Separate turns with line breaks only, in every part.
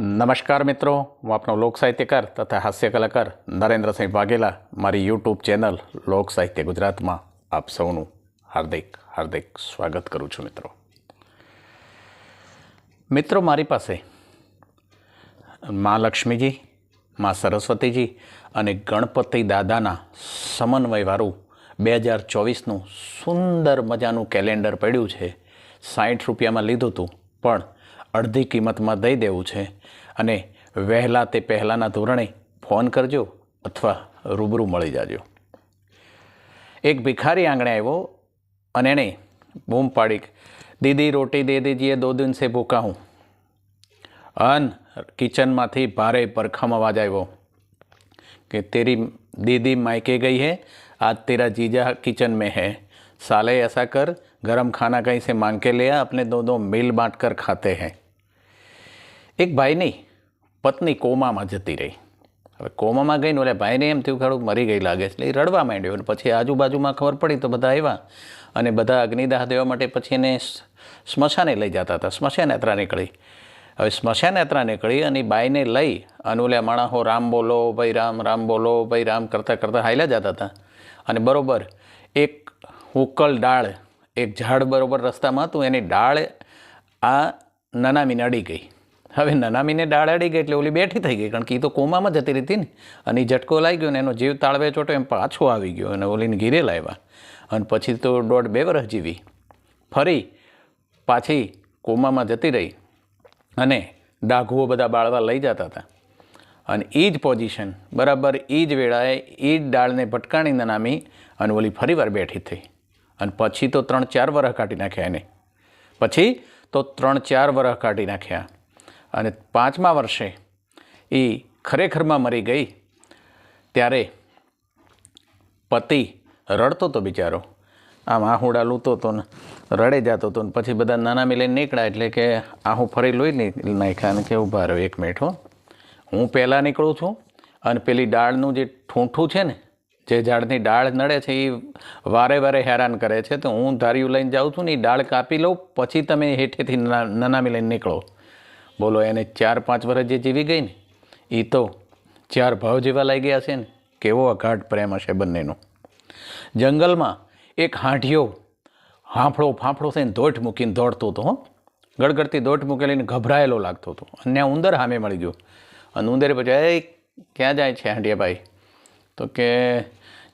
નમસ્કાર મિત્રો, હું આપનો લોક સાહિત્યકાર તથા હાસ્ય કલાકાર નરેન્દ્રસિંહ વાઘેલા. મારી યુટ્યુબ ચેનલ લોક સાહિત્ય ગુજરાતમાં આપ સૌનું હાર્દિક હાર્દિક સ્વાગત કરું છું મિત્રો. મિત્રો, મારી પાસે મા લક્ષ્મીજી, મા સરસ્વતીજી અને ગણપતિ દાદાના સમન્વયવાળું બે હજાર ચોવીસનું સુંદર મજાનું કેલેન્ડર પડ્યું છે. સાઠ રૂપિયામાં લીધું હતું, પણ અડધી કિંમતમાં દઈ દેવું છે અને વહેલા તે પહેલાંના ધોરણે ફોન કરજો અથવા રૂબરૂ મળી જાજો એક ભિખારી આંગણે આવ્યો અને એણે બૂમ પાડી દીદી રોટી દે દીજીએ દો દિન સે ભૂખા હું અન કિચનમાંથી ભારે પરખમ અવાજ આવ્યો कि तेरी दीदी मायके गई है आज तेरा जीजा किचन में है साले ऐसा कर गरम खाना कहीं से मांग के ले आ अपने दो दो मिल बांट कर खाते हैं એક ભાઈની પત્ની કોમામાં જતી રહી. હવે કોમામાં ગઈને ઓલે ભાઈને એમ થયું ખાડું મરી ગઈ લાગે એટલે એ રડવા માંડ્યો અને પછી આજુબાજુમાં ખબર પડી તો બધા આવ્યા અને બધા અગ્નિદાહ દેવા માટે પછી એને સ્મશાને લઈ જતા હતા, સ્મશાન યાત્રા નીકળી. હવે સ્મશાન યાત્રા નીકળી અને બાઈને લઈ અને ઓલા માણસો રામ બોલો, ભાઈ રામ રામ બોલો, ભાઈ રામ કરતાં કરતાં હાલ્યા જતા હતા. અને બરોબર એક ઉકલ ડાળ, એક ઝાડ બરોબર રસ્તામાં હતું, એની ડાળ આ નનામીને અડી ગઈ. હવે નનામીને ડાળ અડી ગઈ એટલે ઓલી બેઠી થઈ ગઈ, કારણ કે એ તો કોમામાં જતી રહી ને. અને એ ઝટકો લાગી ગયો ને, એનો જીવ તાળવે ચોટો એમ પાછો આવી ગયો અને ઓલીને ઘીરે લાવ્યા. અને પછી તો દોઢ બે વર્ષ જીવી. ફરી પાછી કોમામાં જતી રહી અને ડાઘુઓ બધા બાળવા લઈ જતા હતા. અને એ જ પોઝિશન, બરાબર એ જ વેળાએ એ જ ડાળને ભટકાણીને નામી અને ઓલી ફરીવાર બેઠી થઈ. અને પછી તો ત્રણ ચાર વરહ કાઢી નાખ્યા એને. પછી તો ત્રણ ચાર વરહ કાઢી નાખ્યા. અને પાંચમા વર્ષે એ ખરેખરમાં મરી ગઈ, ત્યારે પતિ રડતો તો બિચારો. આમ આહુડા લૂતો તો ને રડે જતો હતો ને પછી બધા નાના મિલઈને નીકળ્યા એટલે કે આહું ફરી લોહી ની- નાખ્યા અને કે ઊભા રહ્યો એક મિનિટ હો. હું પહેલાં નીકળું છું અને પેલી ડાળનું જે ઠૂંઠું છે ને, જે ઝાડની ડાળ નડે છે એ વારે વારે હેરાન કરે છે. તો હું ધાર્યું લઈને જાઉં છું ને એ ડાળ કાપી લઉં, પછી તમે હેઠેથી ના- નનામી લઈને નીકળો. બોલો, એને ચાર પાંચ વર્ષ જે જીવી ગઈ ને એ તો ચાર ભાવ જેવા લાગી ગયા છે ને, કેવો અઘાટ પ્રેમ હશે બંનેનો. જંગલમાં એક હાંઠિયો હાંફળો ફાંફળો થઈને દોઢ મૂકીને દોડતો હતો ગડગડતી દોઢ મૂકેલીને ગભરાયેલો લાગતો હતો. અને ઉંદર સામે મળી ગયો. અને ઉંદરે પછી એ ક્યાં જાય છે હાંડિયાભાઈ તો કે,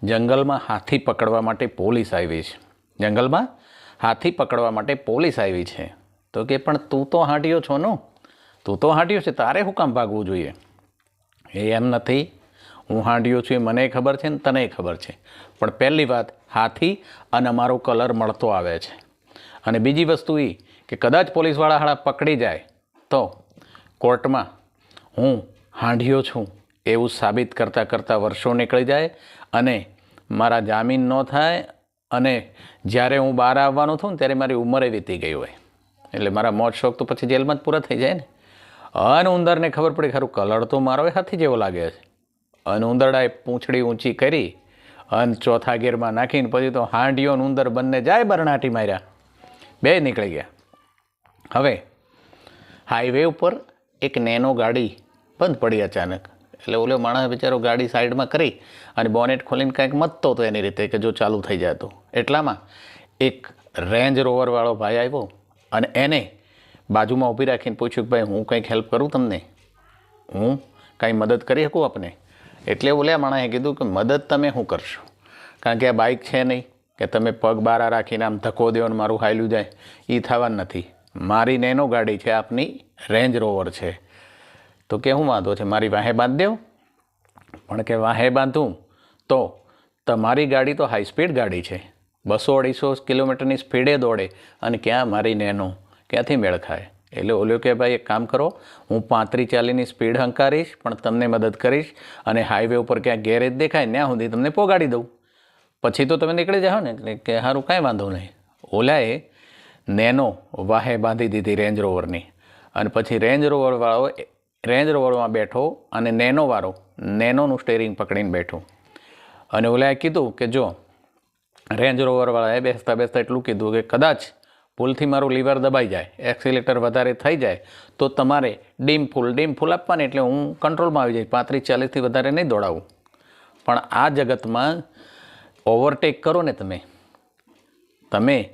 જંગલમાં હાથી પકડવા માટે પોલીસ આવી છે. જંગલમાં હાથી પકડવા માટે પોલીસ આવી છે? તો કે, પણ તું તો હાંડિયો છો નો. તું તો હાંડ્યો છે, તારે શું કામ ભાગવું જોઈએ? એ એમ નથી. હું હાંડ્યો છું એ મને ખબર છે ને તને ખબર છે. પણ પહેલી વાત, હાથી અને અમારો કલર મળતો આવે છે. અને બીજી વસ્તુ એ કે કદાચ પોલીસવાળા હાળા પકડી જાય, તો કોર્ટમાં હું હાંડ્યો છું એવું સાબિત કરતાં કરતાં વર્ષો નીકળી જાય અને મારા જામીન ન થાય અને જ્યારે હું બહાર આવવાનો થઉં ત્યારે મારી ઉંમરે વીતી ગઈ હોય. એટલે મારા મોજ શોખ તો પછી જેલમાં જ પૂરા થઈ જાય ને. અને ઉંદરને ખબર પડી ખરું કલર તો મારો હાથી જેવો લાગે છે. અને ઉંદરડાએ પૂંછડી ઊંચી કરી, અને ચોથા ગેરમાં નાખીને પછી તો હાંડીઓ ઉંદર બંને જાય બરણાટી માર્યા. બે નીકળી ગયા. હવે હાઈવે ઉપર એક નેનો ગાડી બંધ પડી અચાનક. એટલે ઓલો માણસ બિચારો ગાડી સાઈડમાં કરી અને બોનેટ ખોલીને કંઈક મતતો હતો એની રીતે કે જો ચાલુ થઈ જાય તો. એટલામાં એક રેન્જ રોવરવાળો ભાઈ આવ્યો અને એને બાજુમાં ઊભી રાખીને પૂછ્યું કે ભાઈ, હું કંઈક હેલ્પ કરું તમને? હું કાંઈ મદદ કરી શકું આપને? એટલે ઓલ્યા માણસે કીધું કે મદદ તમે શું કરશો? કારણ કે આ બાઇક છે નહીં, કે તમે પગ બારા રાખીને આમ ધક્કો દો ને મારું હાયલું જાય એ થવાનું નથી. મારી નેનો ગાડી છે, આપની રેન્જ રોવર છે. તો કે શું વાંધો છે, મારી વાહે બાંધ દેવ? પણ કે વાહે બાંધું, તો તમારી ગાડી તો હાઈ સ્પીડ ગાડી છે. બસો અઢીસો કિલોમીટરની સ્પીડે દોડે, અને ક્યાં મારી નેનો ક્યાંથી મેળ ખાય? એટલે ઓલ્યો કે, ભાઈ, એક કામ કરો, હું પાંત્રી ચાલીની સ્પીડ હંકારીશ, પણ તમને મદદ કરીશ અને હાઈવે ઉપર ક્યાંક ગેરેજ દેખાય ત્યાં સુધી તમને પોગાડી દઉં. પછી તો તમે નીકળી જાઓ ને, એટલે કે સારું કાંઈ વાંધો નહીં. ઓલાએ નેનો વાહે બાંધી દીધી રેન્જ રોવરની અને પછી રેન્જ રોવરવાળો રેન્જ રોવરમાં બેઠો અને નેનોવાળો નેનોનું સ્ટેરિંગ પકડીને બેઠો. અને ઓલાએ કીધું કે, જો રેન્જ રોવરવાળાએ બેસતા બેસતા એટલું કીધું કે, કદાચ ભૂલથી મારું લીવર દબાઈ જાય, એક્સિલેટર વધારે થઈ જાય, તો તમારે ડીમ ફૂલ ડીમ ફૂલ આપવાની એટલે હું કંટ્રોલમાં આવી જાય પાંત્રીસ ચાલીસથી વધારે નહીં દોડાવું. પણ આ જગતમાં ઓવરટેક કરો ને તમે. તમે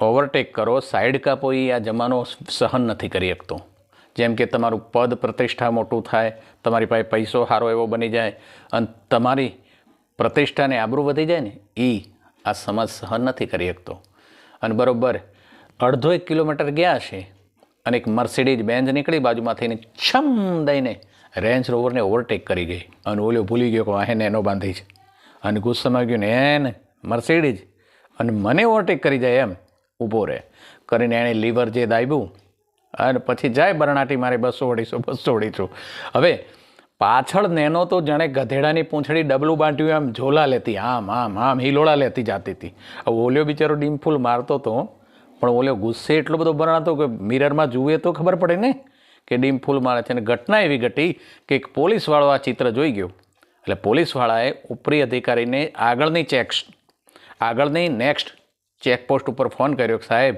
ઓવરટેક કરો, સાઈડ કાપો, એ આ જમાનો સહન નથી કરી શકતો. જેમ કે તમારું પદ પ્રતિષ્ઠા મોટું થાય, તમારી પાસે પૈસો સારો એવો બની જાય, અને તમારી પ્રતિષ્ઠાને આબરૂ વધી જાય ને એ આ સમાજ સહન નથી કરી શકતો. અને બરોબર અડધો એક કિલોમીટર ગયા છે અને એક મર્સિડીઝ બેન્ઝ નીકળી બાજુમાંથી ને છમ દઈને રેન્જ રોવરને ઓવરટેક કરી ગઈ. અને ઓલો ભૂલી ગયો કે વાહેને એનો બાંધી છે. અને ગુસ્સામાં ગયો ને એને મર્સિડીઝ. અને મને ઓવરટેક કરી જાય એમ, ઊભો રહે. કરીને એણે લીવર જે દાબ્યું અને પછી જાય બરણાટી મારે, બસો અઢીસો બસો અઢીસો. હવે પાછળ નેનો તો જાણે ગધેડાની પૂંછડી ડબલું બાંટ્યું એમ, ઝોલા લેતી, આમ આમ આમ, હિલોળા લેતી જાતી હતી. હવે ઓલ્યો બિચારો ડીમફૂલ મારતો હતો પણ ઓલ્યો ગુસ્સે એટલો બધો બરણાતો કે મિરરમાં જુએ તો ખબર પડે ને કે ડીમફૂલ મારે છે અને ઘટના એવી ઘટી કે એક પોલીસવાળો આ ચિત્ર જોઈ ગયો. એટલે પોલીસવાળાએ ઉપરી અધિકારીને આગળની ચેક્સ આગળની નેક્સ્ટ ચેકપોસ્ટ ઉપર ફોન કર્યો કે સાહેબ,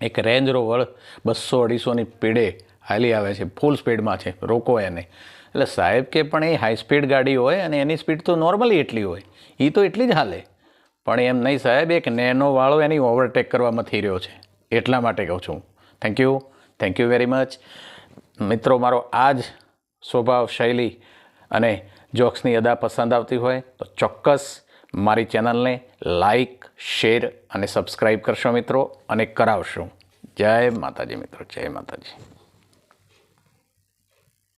એક રેન્જ રોવર બસો અઢીસોની પીડે હાલી આવે છે, ફૂલ સ્પીડમાં છે, રોકો એને. એટલે સાહેબ કે પણ એ હાઈ સ્પીડ ગાડી હોય અને એની સ્પીડ તો નોર્મલી એટલી હોય એ તો એટલી જ હાલે. પણ એમ નહીં સાહેબ, એક નેનો વાળો એની ઓવરટેક કરવામાં થઈ રહ્યો છે. એટલા માટે કહું છું. Thank you thank you very much મિત્રો, મારો આ જ સ્વભાવ શૈલી અને જોક્સની અદા પસંદ આવતી હોય તો ચોક્કસ મારી ચેનલને લાઈક શેર અને સબસ્ક્રાઈબ કરશો મિત્રો અને કરાવશો. જય માતાજી મિત્રો, જય માતાજી.